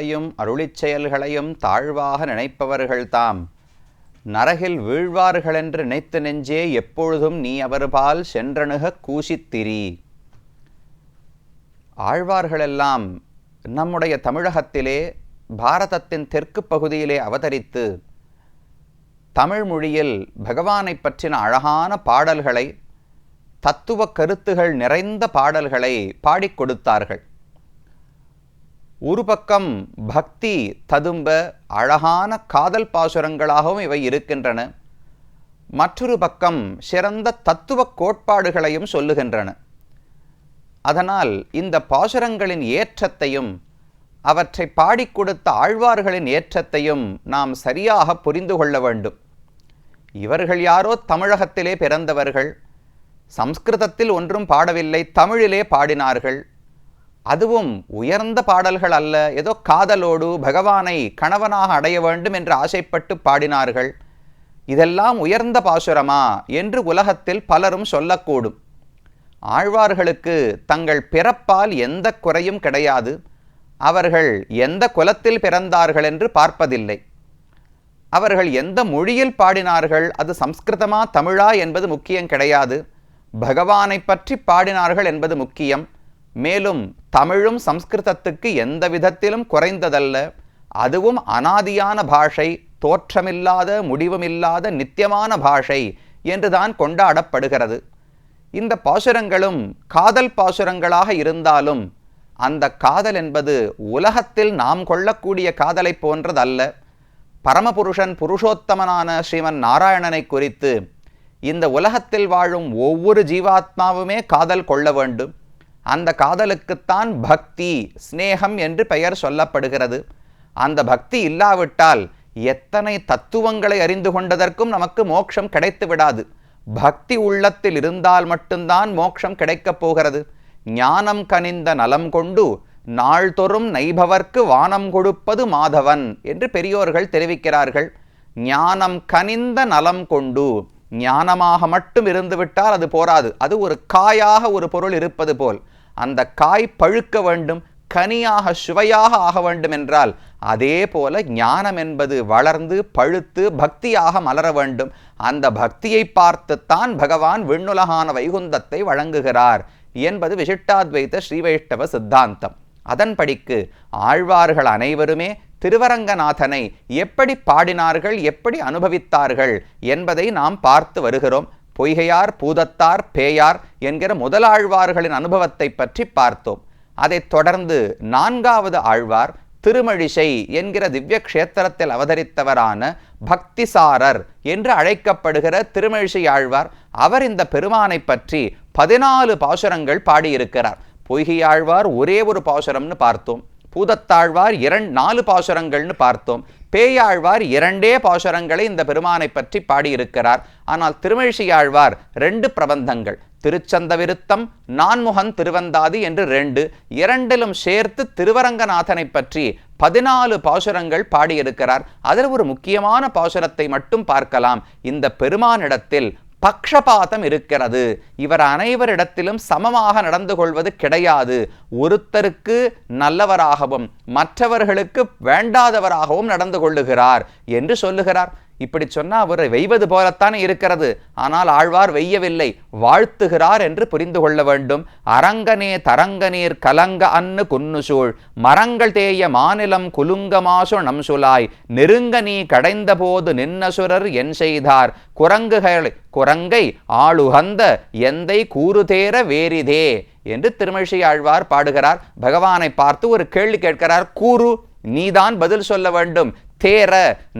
செயல்களையும் அருளிச் செயல்களையும் தாழ்வாக நினைப்பவர்கள்தாம் நரகில் வீழ்வார்களென்று நினைத்து நெஞ்சே எப்பொழுதும் நீ அவர்பால் சென்றணுக கூசித்திரி. ஆழ்வார்களெல்லாம் நம்முடைய தமிழகத்திலே பாரதத்தின் தெற்கு பகுதியிலே அவதரித்து தமிழ் மொழியில் பகவானை பற்றின அழகான பாடல்களை தத்துவ கருத்துகள் நிறைந்த பாடல்களை பாடிக் கொடுத்தார்கள். ஒரு பக்கம் பக்தி ததும்ப அழகான காதல் பாசுரங்களாகவும் இவை இருக்கின்றன. மற்றொரு பக்கம் சிறந்த தத்துவ கோட்பாடுகளையும் சொல்லுகின்றன. அதனால் இந்த பாசுரங்களின் ஏற்றத்தையும் அவற்றை பாடிக் கொடுத்த ஆழ்வார்களின் ஏற்றத்தையும் நாம் சரியாக புரிந்து கொள்ள வேண்டும். இவர்கள் யாரோ தமிழகத்திலே பிறந்தவர்கள் சம்ஸ்கிருதத்தில் ஒன்றும் பாடவில்லை தமிழிலே பாடினார்கள். அதுவும் உயர்ந்த பாடல்கள் அல்ல. ஏதோ காதலோடு பகவானை கணவனாக அடைய வேண்டும் என்று ஆசைப்பட்டு பாடினார்கள். இதெல்லாம் உயர்ந்த பாசுரமா என்று உலகத்தில் பலரும் சொல்லக்கூடும். ஆழ்வார்களுக்கு தங்கள் பிறப்பால் எந்த குறையும் கிடையாது. அவர்கள் எந்த குலத்தில் பிறந்தார்கள் என்று பார்ப்பதில்லை. அவர்கள் எந்த மொழியில் பாடினார்கள் அது சம்ஸ்கிருதமா தமிழா என்பது முக்கியம் கிடையாது. பகவானை பற்றி பாடினார்கள் என்பது முக்கியம். மேலும் தமிழும் சம்ஸ்கிருதத்துக்கு எந்த விதத்திலும் குறைந்ததல்ல. அதுவும் அனாதியான பாஷை தோற்றமில்லாத முடிவுமில்லாத நித்தியமான பாஷை என்றுதான் கொண்டாடப்படுகிறது. இந்த பாசுரங்களும் காதல் பாசுரங்களாக இருந்தாலும் அந்த காதல் என்பது உலகத்தில் நாம் கொள்ளக்கூடிய காதலை போன்றதல்ல. பரமபுருஷன் புருஷோத்தமனான ஸ்ரீமன் நாராயணனை குறித்து இந்த உலகத்தில் வாழும் ஒவ்வொரு ஜீவாத்மாவுமே காதல் கொள்ள வேண்டும். அந்த காதலுக்குத்தான் பக்தி ஸ்னேகம் என்று பெயர் சொல்லப்படுகிறது. அந்த பக்தி இல்லாவிட்டால் எத்தனை தத்துவங்களை அறிந்து கொண்டதற்கும் நமக்கு மோட்சம் கிடைத்து விடாது. பக்தி உள்ளத்தில் இருந்தால் மட்டும்தான் மோட்சம் கிடைக்கப் போகிறது. ஞானம் கனிந்த நலம் கொண்டு நாள்தொறும் நைபவர்க்கு வானம் கொடுப்பது மாதவன் என்று பெரியோர்கள் தெரிவிக்கிறார்கள். ஞானம் கனிந்த நலம் கொண்டு ஞானமாக மட்டும் இருந்துவிட்டால் அது போராது. அது ஒரு காயாக ஒரு பொருள் இருப்பது போல். அந்த காய் பழுக்க வேண்டும் கனியாக சுவையாக ஆக வேண்டும் என்றால் அதே போல ஞானம் என்பது வளர்ந்து பழுத்து பக்தியாக மலர வேண்டும். அந்த பக்தியை பார்த்துத்தான் பகவான் விண்ணுலகான வைகுந்தத்தை வழங்குகிறார் என்பது விசிஷ்டாத்வைத்த ஸ்ரீவைஷ்ணவ சித்தாந்தம். அதன்படிக்கு ஆழ்வார்கள் அனைவருமே திருவரங்கநாதனை எப்படி பாடினார்கள் எப்படி அனுபவித்தார்கள் என்பதை நாம் பார்த்து வருகிறோம். பொய்கையார் பூதத்தார் பேயார் என்கிற முதலாழ்வார்களின் அனுபவத்தை பற்றி பார்த்தோம். அதைத் தொடர்ந்து நான்காவது ஆழ்வார் திருமழிசை என்கிற திவ்ய கஷேத்திரத்தில் அவதரித்தவரான பக்திசாரர் என்று அழைக்கப்படுகிற திருமழிசை ஆழ்வார் அவர் இந்த பெருமானை பற்றி பதினாலு பாசுரங்கள் பாடியிருக்கிறார். பொய்கையாழ்வார் ஒரே ஒரு பாசுரம்னு பார்த்தோம். பூதத்தாழ்வார் இரண்டு நாலு பாசுரங்கள்னு பார்த்தோம். பேயாழ்வார் இரண்டே பாசுரங்களை இந்த பெருமானை பற்றி பாடியிருக்கிறார். ஆனால் திருமழிசையாழ்வார் ரெண்டு பிரபந்தங்கள். திருச்சந்த விருத்தம் நான்முகன் திருவந்தாதி என்று ரெண்டு. இரண்டிலும் சேர்த்து திருவரங்கநாதனை பற்றி பதினாலு பாசுரங்கள் பாடியிருக்கிறார். அதில் ஒரு முக்கியமான பாசுரத்தை மட்டும் பார்க்கலாம். இந்த பெருமானிடத்தில் பக்ஷபாதம் இருக்கிறது. இவர் அனைவரிடத்திலும் சமமாக நடந்து கொள்வது கிடையாது. ஒருத்தருக்கு நல்லவராகவும் மற்றவர்களுக்கு வேண்டாதவராகவும் நடந்து கொள்ளுகிறார் என்று சொல்லுகிறார். இப்படி சொன்னா அவர் வெய்வது போலத்தானே இருக்கிறது. ஆனால் ஆழ்வார் வெய்யவில்லை. வாழ்த்துகிறார் என்று புரிந்து கொள்ள வேண்டும். அரங்கனே தரங்கநீர் கலங்க அன்னு குன்னுசூழ். மரங்கள் தேய மாநிலம் குலுங்கமாசு நம்சுலாய். நெருங்க நீ கடைந்த போது நின்னசுரர் என் செய்தார். குரங்குகள் குரங்கை ஆளுகந்த எந்தை கூறுதேர வேறிதே என்று திருமழிசை ஆழ்வார் பாடுகிறார். பகவானை பார்த்து ஒரு கேள்வி கேட்கிறார். கூறு நீதான் பதில் சொல்ல வேண்டும். தேர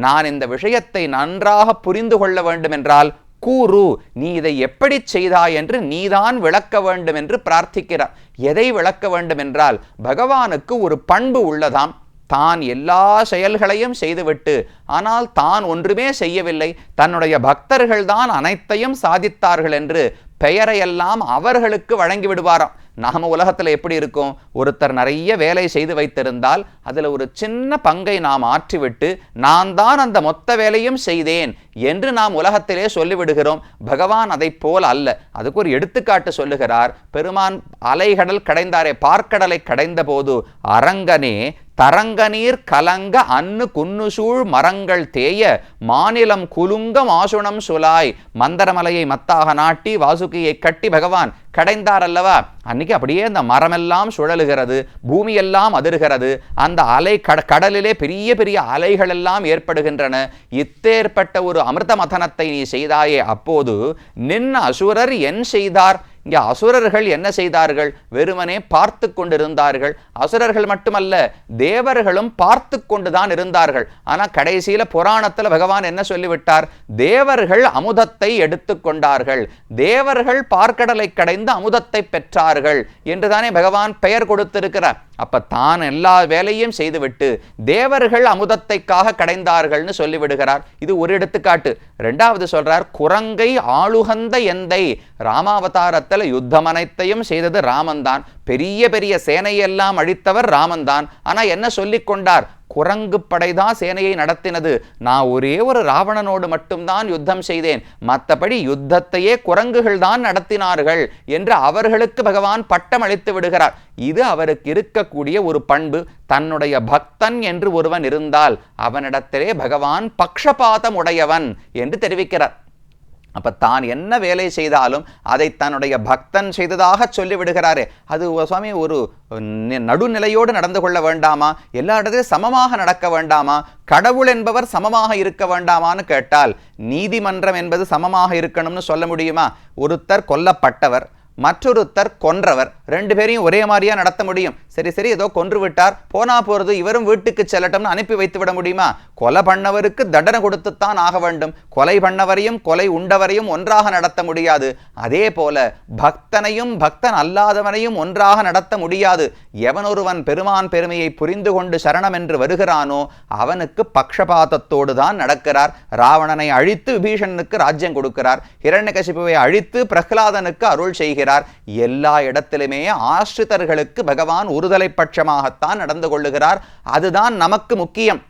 நான் இந்த விஷயத்தை நன்றாக புரிந்து கொள்ள வேண்டும் என்றால் கூறு நீ இதை எப்படி செய்தாய் என்று நீதான் விளக்க வேண்டும் என்று பிரார்த்திக்கிறார். எதை விளக்க வேண்டும் என்றால் பகவானுக்கு ஒரு பண்பு உள்ளதாம். தான் எல்லா செயல்களையும் செய்துவிட்டு ஆனால் தான் ஒன்றுமே செய்யவில்லை. தன்னுடைய பக்தர்கள்தான் அனைத்தையும் சாதித்தார்கள் என்று பெயரையெல்லாம் அவர்களுக்கு வழங்கி விடுவாராம் நாம உலகத்தில் எப்படி இருக்கோம்? ஒருத்தர் நிறைய வேலை செய்து வைத்திருந்தால் அதில் ஒரு சின்ன பங்கை நாம் ஆற்றிவிட்டு நான் தான் அந்த மொத்த வேலையும் செய்தேன் என்று நாம் உலகத்திலே சொல்லிவிடுகிறோம். பகவான் அதை போல் அல்ல. அதுக்கு ஒரு எடுத்துக்காட்டு சொல்லுகிறார். பெருமான் அலைகடல் கடைந்தாரே பார்க்கடலை கடைந்த போது அரங்கனே தரங்க நீர் கலங்க அன்னு குன்னுசூழ் மரங்கள் தேய மாநிலம் குலுங்க மாசுணம் சுலாய். மந்தரமலையை மத்தாக நாட்டி வாசுகியை கட்டி பகவான் கடைந்தார் அல்லவா? அன்னைக்கு அப்படியே அந்த மரமெல்லாம் சுழலுகிறது பூமியெல்லாம் அதிர்கிறது. அந்த அலை கட கடலிலே பெரிய பெரிய அலைகள் எல்லாம் ஏற்படுகின்றன. இத்தேற்பட்ட ஒரு அமிர்த மதனத்தை நீ செய்தாயே அப்போது நின் அசுரர் என் செய்தார்? இங்கே அசுரர்கள் என்ன செய்தார்கள்? வெறுமனே பார்த்து கொண்டிருந்தார்கள். அசுரர்கள் மட்டுமல்ல தேவர்களும் பார்த்து கொண்டுதான் இருந்தார்கள். ஆனால் கடைசியில் புராணத்தில் பகவான் என்ன சொல்லிவிட்டார்? தேவர்கள் அமுதத்தை எடுத்துக்கொண்டார்கள் தேவர்கள் பார்க்கடலை கடைந்து அமுதத்தை பெற்றார்கள் என்றுதானே பகவான் பெயர் கொடுத்திருக்கிறார். அப்போ தான் எல்லா வேலையும் செய்துவிட்டு தேவர்கள் அமுதத்தைக்காக கடைந்தார்கள்னு சொல்லிவிடுகிறார். இது ஒரு எடுத்துக்காட்டு. ரெண்டாவது சொல்றார் குரங்கை ஆளுகந்த எந்தை. ராமாவதாரத்தில் யுத்தம் அனைத்தையும் செய்தது ராமன் தான் பெரிய பெரிய சேனையெல்லாம் அழித்தவர் ராமன் தான் ஆனா என்ன சொல்லிக் கொண்டார்? குரங்கு படைதான் சேனையை நடத்தினது. நான் ஒரே ஒரு ராவணனோடு மட்டும்தான் யுத்தம் செய்தேன். மற்றபடி யுத்தத்தையே குரங்குகள் தான் நடத்தினார்கள் என்று அவர்களுக்கு பகவான் பட்டம் அளித்து விடுகிறார். இது அவருக்கு இருக்கக்கூடிய ஒரு பண்பு. தன்னுடைய பக்தன் என்று ஒருவன் இருந்தால் அவனிடத்திலே பகவான் பக்ஷபாதம் உடையவன் என்று தெரிவிக்கிறார். அப்போ தான் என்ன வேலை செய்தாலும் அதை தன்னுடைய பக்தன் செய்ததாக சொல்லிவிடுகிறாரு. அது சுவாமி ஒரு நடுநிலையோடு நடந்து கொள்ள வேண்டாமா? எல்லா இடத்துலையும் சமமாக நடக்க வேண்டாமா? கடவுள் என்பவர் சமமாக இருக்க வேண்டாமான்னு கேட்டால் நீதிமன்றம் என்பது சமமாக இருக்கணும்னு சொல்ல முடியுமா? ஒருத்தர் கொல்லப்பட்டவர் மற்றொருத்தர் கொன்றவர். ரெண்டு பேரையும் ஒரே மாதிரியா நடத்த முடியும். சரி சரி ஏதோ கொன்று விட்டார். போனா போறது இவரும் வீட்டுக்கு செல்லட்டும்னு அனுப்பி வைத்து விட முடியுமா? கொலை பண்ணவருக்கு தண்டனை கொடுத்துத்தான் ஆக வேண்டும். கொலை பண்ணவரையும் கொலை உண்டவரையும் ஒன்றாக நடத்த முடியாது. அதே போல பக்தனையும் பக்தன் அல்லாதவனையும் ஒன்றாக நடத்த முடியாது. எவனொருவன் பெருமான் பெருமையை புரிந்து கொண்டு சரணம் என்று வருகிறானோ அவனுக்கு பக்ஷபாதத்தோடு தான் நடக்கிறார். ராவணனை அழித்து விபீஷணனுக்கு ராஜ்யம் கொடுக்கிறார். ஹிரண்யகசிபுவை அழித்து பிரகலாதனுக்கு அருள் செய்கிறார். எல்லா இடத்திலுமே ஆசிரிதர்களுக்கு பகவான் ஒருதலை பட்சமாகத்தான் நடந்து கொள்ளுகிறார். அதுதான் நமக்கு முக்கியம்.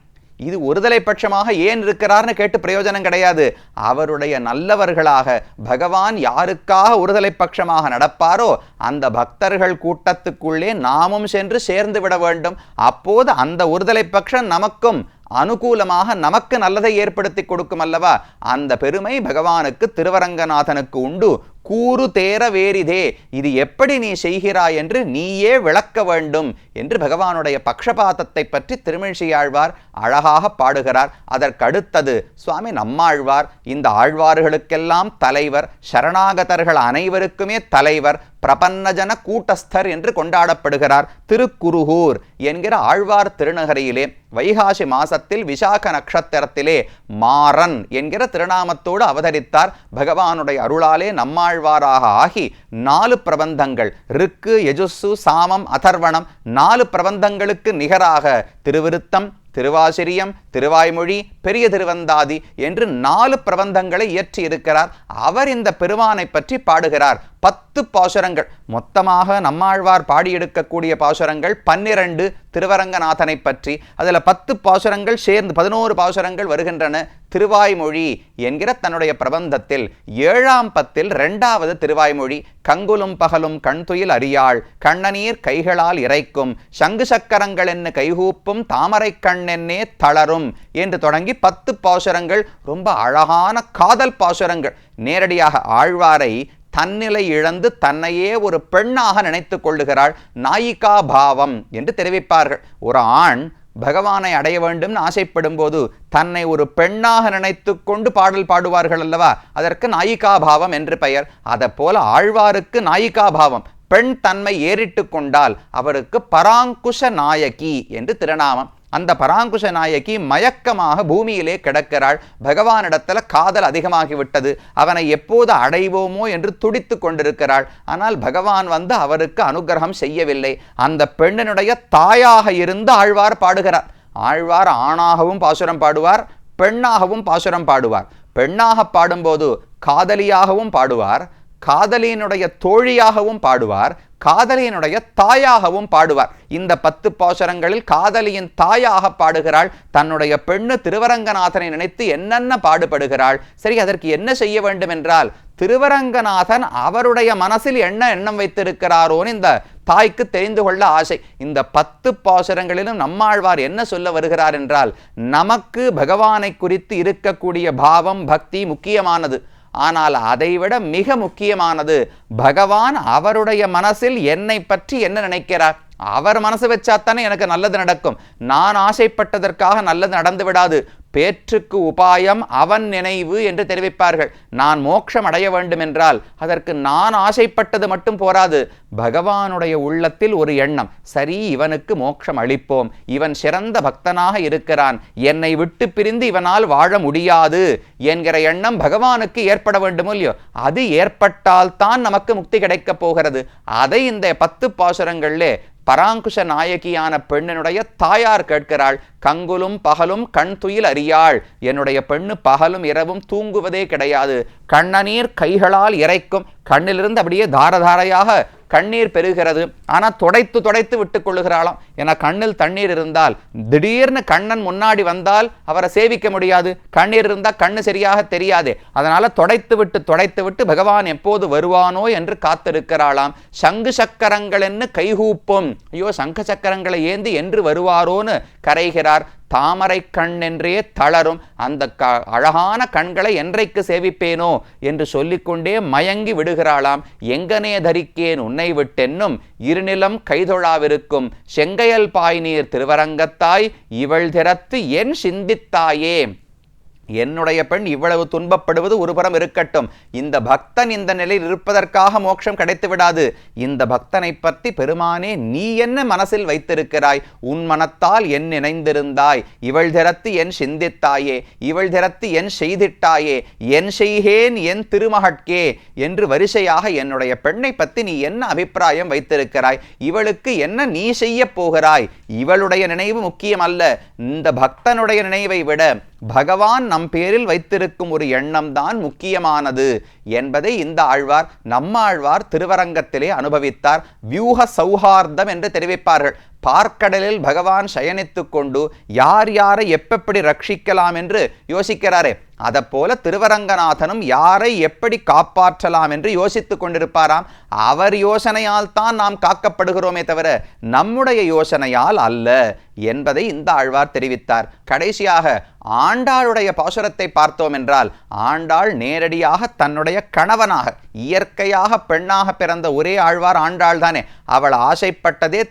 இது ஒருதலை பட்சமாக ஏன் இருக்கிறார்னு கேட்டு பிரயோஜனம் கிடையாது. அவருடைய நல்லவர்களாக பகவான் யாருக்காக ஒருதலை பட்சமாக நடப்பாரோ அந்த பக்தர்கள் கூட்டத்துக்குள்ளே நாமும் சென்று சேர்ந்து விட வேண்டும். அப்போது அந்த ஒருதலை பட்சம் நமக்கும் அனுகூலமாக நமக்கு நல்லதை ஏற்படுத்தி கொடுக்கும் அல்லவா? அந்த பெருமை பகவானுக்கு திருவரங்கநாதனுக்கு உண்டு. கூறு தேர வேறிதே. இது எப்படி நீ செய்கிறாய் என்று நீயே விளக்க வேண்டும் என்று பகவானுடைய பக்ஷபாதத்தை பற்றி திருமிழிசையாழ்வார் அழகாக பாடுகிறார். அதற்கடுத்தது சுவாமி நம்மாழ்வார் இந்த ஆழ்வார்களுக்கெல்லாம் தலைவர் சரணாகதர்கள் அனைவருக்குமே தலைவர் பிரபன்னஜன கூட்டஸ்தர் என்று கொண்டாடப்படுகிறார் திருக்குருகூர் என்கிற ஆழ்வார் திருநகரியிலே வைகாசி மாசத்தில் விசாக நட்சத்திரத்திலே மாறன் என்கிற திருநாமத்தோடு அவதரித்தார். பகவானுடைய அருளாலே நம்மாழ்வாராக ஆகி நாலு பிரபந்தங்கள் ருக்கு எஜுசு சாமம் அதர்வணம் நாலு பிரபந்தங்களுக்கு நிகராக திருவிருத்தம் திருவாசிரியம் திருவாய்மொழி பெரிய திருவந்தாதி என்று நாலு பிரபந்தங்களை இயற்றி இருக்கிறார் அவர் இந்த பெருமானை பற்றி பாடுகிறார். பத்து பாசுரங்கள். மொத்தமாக நம்மாழ்வார் பாடியெடுக்கக்கூடிய பாசுரங்கள் பன்னிரண்டு திருவரங்கநாதனை பற்றி. அதில் பத்து பாசுரங்கள் சேர்ந்து பதினோரு பாசுரங்கள் வருகின்றன. திருவாய்மொழி என்கிற தன்னுடைய பிரபந்தத்தில். ஏழாம் பத்தில் இரண்டாவது திருவாய்மொழி. கங்குலும் பகலும் கண்துயில் அறியாள் கண்ணநீர் கைகளால் இறைக்கும். சங்கு சக்கரங்கள் என்ன கைகூப்பும். தாமரை கண்ணென்னே தளரும் என்று தொடங்கி பத்து பாசுரங்கள். ரொம்ப அழகான காதல் பாசுரங்கள். நேரடியாக ஆழ்வாரை தன்னிலை இழந்து தன்னையே ஒரு பெண்ணாக நினைத்து கொள்ளுகிறாள் நாயிகா பாவம் என்று தெரிவிப்பார்கள். ஒரு ஆண் பகவானை அடைய வேண்டும்னு ஆசைப்படும் போது தன்னை ஒரு பெண்ணாக நினைத்து கொண்டு பாடல் பாடுவார்கள் அல்லவா? அதற்கு நாயிகா பாவம் என்று பெயர். அதை போல ஆழ்வாருக்கு நாயிகா பாவம். பெண் தன்மை ஏறிட்டு கொண்டால் அவருக்கு பராங்குஷ நாயகி என்று திருநாமம். அந்த பராங்குஷ நாயகி மயக்கமாக பூமியிலே கிடக்கிறாள். பகவானிடத்துல காதல் அதிகமாகிவிட்டது. அவனை எப்போது அடைவோமோ என்று துடித்து கொண்டிருக்கிறாள். ஆனால் பகவான் வந்து அவருக்கு அனுகிரகம் செய்யவில்லை. அந்த பெண்ணினுடைய தாயாக இருந்து ஆழ்வார் பாடுகிறார். ஆழ்வார் ஆணாகவும் பாசுரம் பாடுவார் பெண்ணாகவும் பாசுரம் பாடுவார். பெண்ணாக பாடும்போது காதலியாகவும் பாடுவார். காதலியினுடைய தோழியாகவும் பாடுவார் காதலியினுடைய தாயாகவும் பாடுவார். இந்த பத்து பாசுரங்களில் காதலியின் தாயாக பாடுகிறாள் தன்னுடைய பெண்ணு திருவரங்கநாதனை நினைத்து என்னென்ன பாடுபடுகிறாள் சரி அதற்கு என்ன செய்ய வேண்டும் என்றால் திருவரங்கநாதன் அவருடைய மனசில் என்ன எண்ணம் வைத்திருக்கிறாரோன்னு இந்த தாய்க்கு தெரிந்து கொள்ள ஆசை. இந்த பத்து பாசுரங்களிலும் நம்மாழ்வார் என்ன சொல்ல வருகிறார் என்றால் நமக்கு பகவானை குறித்து இருக்கக்கூடிய பாவம் பக்தி முக்கியமானது. ஆனால் அதைவிட மிக முக்கியமானது பகவான் அவருடைய மனசில் என்னை பற்றி என்ன நினைக்கிறார்? அவர் மனசு வச்சாத்தானே எனக்கு நல்லது நடக்கும். நான் ஆசைப்பட்டதற்காக நல்லது நடந்து விடாது பேற்றுக்கு உபாயம் அவன் நினைவு என்று தெரிவிப்பார்கள். நான் மோட்சம் அடைய வேண்டும் என்றால் அதற்கு நான் ஆசைப்பட்டது மட்டும் போராது. பகவானுடைய உள்ளத்தில் ஒரு எண்ணம். சரி இவனுக்கு மோட்சம் அளிப்போம். இவன் சிறந்த பக்தனாக இருக்கிறான். என்னை விட்டு பிரிந்து இவனால் வாழ முடியாது என்கிற எண்ணம் பகவானுக்கு ஏற்பட வேண்டுமோ இல்லையோ? அது ஏற்பட்டால் தான் நமக்கு முக்தி கிடைக்கப் போகிறது. அதை இந்த பத்து பாசுரங்களில் பராங்குஷ நாயகியான பெண்ணினுடைய தாயார் கேட்கிறாள் கங்குலும் பகலும் கண் துயில் அறியாள் என்னுடைய பெண்ணு பகலும் இரவும் தூங்குவதே கிடையாது. கண்ணநீர் கைகளால் இறைக்கும். கண்ணிலிருந்து அப்படியே தாரதாரையாக கண்ணீர் பெறுகிறது ஆனால் துடைத்து துடைத்து விட்டு கொள்ளுகிறாளாம். ஏன்னா கண்ணில் தண்ணீர் இருந்தால் திடீர்னு கண்ணன் முன்னாடி வந்தால் அவரை சேவிக்க முடியாது. கண்ணீர் இருந்தால் கண்ணு சரியாக தெரியாதே. அதனால துடைத்து விட்டு துடைத்து விட்டு பகவான் எப்போது வருவானோ என்று காத்திருக்கிறாளாம். சங்கு சக்கரங்கள் என்று கைகூப்பும். ஐயோ சங்க சக்கரங்களை ஏந்தி என்று வருவாரோன்னு கரைகிறார். தாமரை கண் என்றே தளரும். அந்த க அழகான கண்களை என்றைக்கு சேவிப்பேனோ என்று சொல்லிக்கொண்டே மயங்கி விடுகிறாளாம். எங்கனே தரிக்கேன் உன்னை விட்டென்னும் இருநிலம் கைதொழாவிருக்கும். செங்கையல் பாய்நீர் திருவரங்கத்தாய் இவள் திறத்து என் சிந்தித்தாயே. என்னுடைய பெண் இவ்வளவு துன்பப்படுவது ஒருபுறம் இருக்கட்டும். இந்த பக்தன் இந்த நிலையில் இருப்பதற்காக மோட்சம் கிடைத்து விடாது இந்த பக்தனை பற்றி பெருமானே நீ என்ன மனசில் வைத்திருக்கிறாய்? உன் மனத்தால் என் நினைந்திருந்தாய். இவள் திறத்து என் சிந்தித்தாயே. இவள் திறத்து என் செய்திட்டாயே. என் செய்கேன் என் திருமகட்கே என்று வரிசையாக என்னுடைய பெண்ணை பற்றி நீ என்ன அபிப்பிராயம் வைத்திருக்கிறாய்? இவளுக்கு என்ன நீ செய்ய போகிறாய்? இவளுடைய நினைவு முக்கியம் அல்ல இந்த பக்தனுடைய நினைவை விட பகவான் நம் பேரில் வைத்திருக்கும் ஒரு எண்ணம் தான் முக்கியமானது என்பதை இந்த ஆழ்வார் நம்ம ஆழ்வார் திருவரங்கத்திலே அனுபவித்தார். வியூக சௌஹார்தம் என்று தெரிவிப்பார்கள். பார்க்கடலில் பகவான் சயனித்துக் கொண்டு யார் யாரை எப்பெப்படி ரட்சிக்கலாம் என்று யோசிக்கிறாரே. போல திருவரங்கநாதனும் யாரை எப்படி காப்பாற்றலாம் என்று யோசித்துக் கொண்டிருப்பாராம். அவர் யோசனையால் தான் நாம் காக்கப்படுகிறோமே தவிர நம்முடைய யோசனையால் அல்ல என்பதை இந்த ஆழ்வார் தெரிவித்தார். கடைசியாக ஆண்டாளுடைய பாசுரத்தை பார்த்தோம் என்றால் ஆண்டாள் நேரடியாக தன்னுடைய கணவனாக இயற்கையாக பெண்ணாக பிறந்த ஒரே ஆழ்வார் ஆண்டாள் தானே அவள் ஆசைப்பட்டதே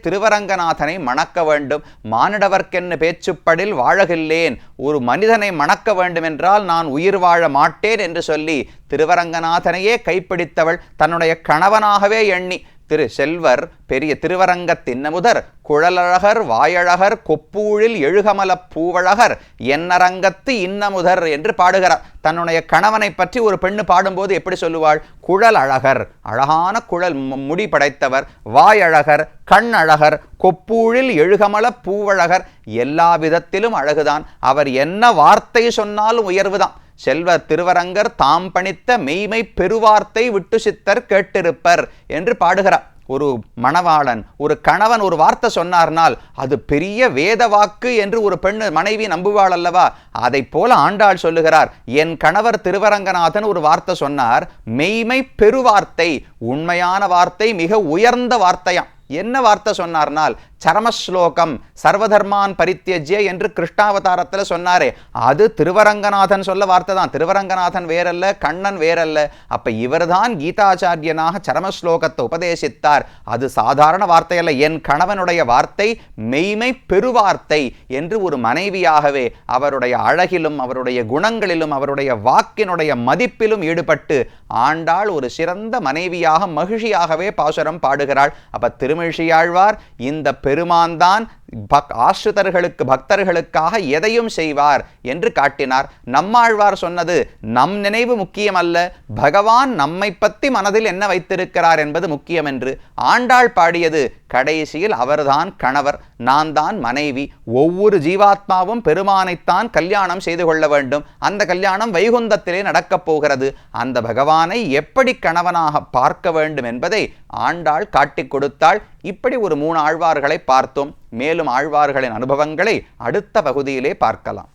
திருவரங்கநாதனை மணக்க வேண்டும். மானிடவர்க்கென்னு பேச்சுப்படில் வாழகில்லேன். ஒரு மனிதனை மணக்க வேண்டுமென்றால் நான் உயிர் வாழ மாட்டேன் என்று சொல்லி திருவரங்கநாதனையே கைப்பிடித்தவள் தன்னுடைய கணவனாகவே எண்ணி திரு செல்வர் பெரிய திருவரங்க தின்னமுதர் குழலழகர் வாயழகர் கொப்பூழில் எழுகமல பூவழகர் என்னரங்கத்து இன்னமுதர் என்று பாடுகிறார். தன்னுடைய கணவனை பற்றி ஒரு பெண்ணு பாடும்போது எப்படி சொல்லுவாள்? குழல் அழகர் அழகான குழல் முடி படைத்தவர் வாயழகர் கண் அழகர் கொப்பூழில் எழுகமல பூவழகர் எல்லா விதத்திலும் அழகுதான். அவர் என்ன வார்த்தை சொன்னாலும் உயர்வுதான். செல்வர் திருவரங்கர் தாம் பணித்த மெய்மை பெருவார்த்தை விட்டு சித்தர் கேட்டிருப்பர் என்று பாடுகிறார். ஒரு மணவாளன் ஒரு கணவன் ஒரு வார்த்தை சொன்னார்னால் அது பெரிய வேத வாக்கு என்று ஒரு பெண் மனைவி நம்புவாள் அல்லவா? அதை போல ஆண்டாள் சொல்லுகிறார் என் கணவர் திருவரங்கநாதன் ஒரு வார்த்தை சொன்னார் மெய்மை பெருவார்த்தை உண்மையான வார்த்தை மிக உயர்ந்த வார்த்தையாம். என்ன வார்த்தை சொன்னார்னால் சரமஸ்லோகம் சர்வதர்மான் பரித்தியஜ்ய என்று கிருஷ்ணாவதாரத்தில் சொன்னாரே. அது திருவரங்கநாதன் சொல்ல வார்த்தை தான். திருவரங்கநாதன் வேறல்ல கண்ணன் வேறல்ல. அப்ப இவர்தான் கீதாச்சாரியனாக சரமஸ்லோகத்தை உபதேசித்தார். அது சாதாரண வார்த்தையல்ல. என் கணவனுடைய வார்த்தை மெய்மை பெருவார்த்தை என்று ஒரு மனைவியாகவே அவருடைய அழகிலும் அவருடைய குணங்களிலும் அவருடைய வாக்கினுடைய மதிப்பிலும் ஈடுபட்டு ஆண்டாள் ஒரு சிறந்த மனைவியாக மகிழ்ச்சியாகவே பாசுரம் பாடுகிறாள். அப்ப திருமிழியாழ்வார் இந்த பெருமான்தான் பக் ஆசிரிதர்களுக்கு பக்தர்களுக்காக எதையும் செய்வார் என்று காட்டினார். நம்மாழ்வார் சொன்னது நம் நினைவு முக்கியமல்ல பகவான் நம்மை பற்றி மனதில் என்ன வைத்திருக்கிறார் என்பது முக்கியம் என்று ஆண்டாள் பாடியது கடைசியில் அவர்தான் கணவர் நான் தான் மனைவி. ஒவ்வொரு ஜீவாத்மாவும் பெருமானைத்தான் கல்யாணம் செய்து கொள்ள வேண்டும். அந்த கல்யாணம் வைகுந்தத்திலே நடக்கப் போகிறது. அந்த பகவானை எப்படி கணவனாக பார்க்க வேண்டும் என்பதை ஆண்டாள் காட்டிக் கொடுத்தாள். இப்படி ஒரு மூணு ஆழ்வார்களை பார்த்தோம். மேலும் ஆழ்வார்களின் அனுபவங்களை அடுத்த பகுதியிலே பார்க்கலாம்.